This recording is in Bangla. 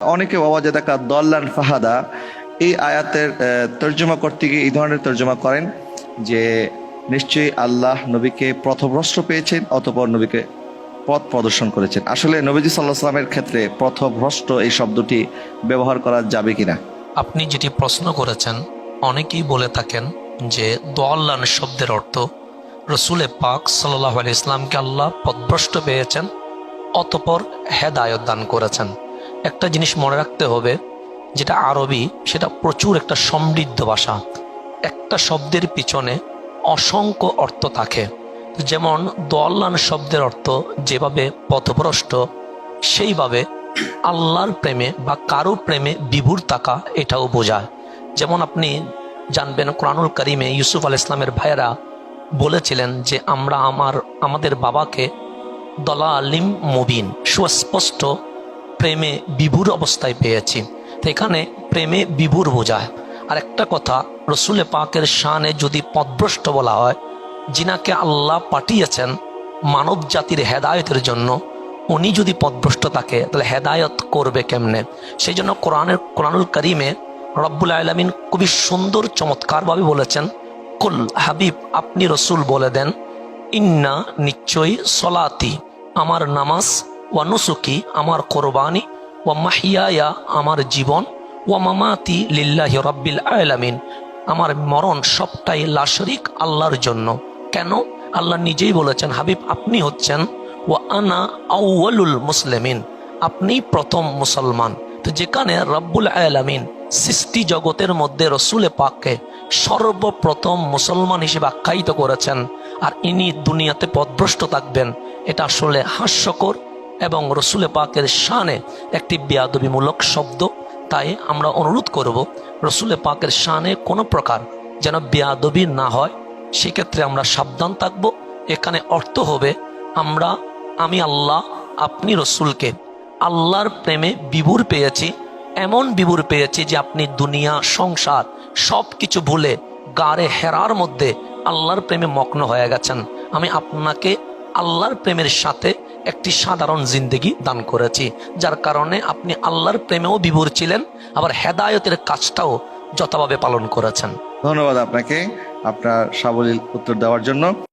অনেকে বাবা যে দেখা দল্লান ফাহাদা এই আয়াতের তর্জমা করতে গিয়ে এই ধরনের তর্জমা করেন যে নিশ্চয়ই আল্লাহ নবীকে প্রথভ্রষ্ট পেয়েছেন অতপর নবীকে পথ প্রদর্শন করেছেন। আসলে নবীজি সাল্লাহ সাল্লামের ক্ষেত্রে প্রথভ্রষ্ট এই শব্দটি ব্যবহার করা যাবে কিনা? আপনি যেটি প্রশ্ন করেছেন, অনেকেই বলে থাকেন যে দোয়াল্লান শব্দের অর্থ রসুলে পাক সাল্লাহ আলি ইসলামকে আল্লাহ পদভ্রষ্ট পেয়েছেন, অতপর হেদায়ত দান করেছেন। একটা জিনিস মনে রাখতে হবে, যেটা আরবি, সেটা প্রচুর একটা সমৃদ্ধ ভাষা। একটা শব্দের পিছনে অসংখ্য অর্থ থাকে। যেমন, দোয়াল্লান শব্দের অর্থ যেভাবে পথভ্রষ্ট, সেইভাবে আল্লাহর প্রেমে বা কারও প্রেমে বিভুর থাকা এটাও বোঝায়। যেমন আপনি জানবেন, কোরআনুল করিমে ইউসুফ আল ইসলামের ভাইয়েরা বলেছিলেন যে, আমরা আমার, আমাদের বাবাকে দলা আলিম মুবিন। সুস্পষ্ট প্রেমে বিভুর অবস্থায় পেয়েছি। এখানে প্রেমে বিভুর বোঝায়। আর একটা কথা, রসুলে পাকের শানে যদি পদভ্রষ্ট বলা হয়, যিনাকে আল্লাহ পাঠিয়েছেন মানব জাতির হেদায়তের জন্য, উনি যদি পদভ্রষ্ট থাকে, তাহলে হেদায়ত করবে কেমনে? সেই জন্য কোরআনের, কোরআনুল করিমে রব্বুল আলমিন খুবই সুন্দর, চমৎকারভাবে বলেছেন, কুল হাবিব, আপনি রসুল বলে দেন, ইন্না নিশ্চয়ই সলাতি, আমার নামাজ ওয়া নুসুকি আমার কোরবানি, ওয়া মাহিয়ায়া আমার জীবন, ওয়া মামাতি লিল্লাহি রব্বিল আলামিন। আমার মরণ সবটাই লাশরিক আল্লাহর জন্য। কেন? আল্লাহ নিজেই বলেছেন, হাবিব, আপনি হচ্ছেন, ওয়া আনা আউয়ালুল মুসলিমিন। আপনি প্রথম মুসলমান। তো যেখানে রব্বুল আলামিন সৃষ্টি জগতের মধ্যে রসুলে পাককে সর্বপ্রথম মুসলমান হিসেবে আখ্যায়িত করেছেন, আর ইনি দুনিয়াতে পদভ্রষ্ট থাকবেন, এটা আসলে হাস্যকর এবং রসুলে পাকের শানে একটি বেয়াদবিমূলক শব্দ, তাই আমরা অনুরোধ করব রসুলে পাকের শানে কোনো প্রকার যেন বেয়াদবি না হয়। সেক্ষেত্রে আমরা সাবধান থাকব। এখানে অর্থ হবে, আমরা, আমি আল্লাহ, আপনি রসুলকে। আল্লাহর প্রেমে বিভুর পেয়েছি, এমন বিভুর পেয়েছি যে আপনি দুনিয়া, সংসার সব কিছু ভুলে গাড়ে হেরার মধ্যে আল্লাহর প্রেমে মগ্ন হয়ে গেছেন। আমি আপনাকে আল্লাহর প্রেমের সাথে একটি সাধারণ জিন্দেগি দান করেছি, যার কারণে আপনি আল্লাহর প্রেমেও বিভোর ছিলেন, আবার হেদায়তের কাজটাও যথাভাবে পালন করেছেন। ধন্যবাদ আপনাকে আপনার সাবলীল উত্তর দেওয়ার জন্য।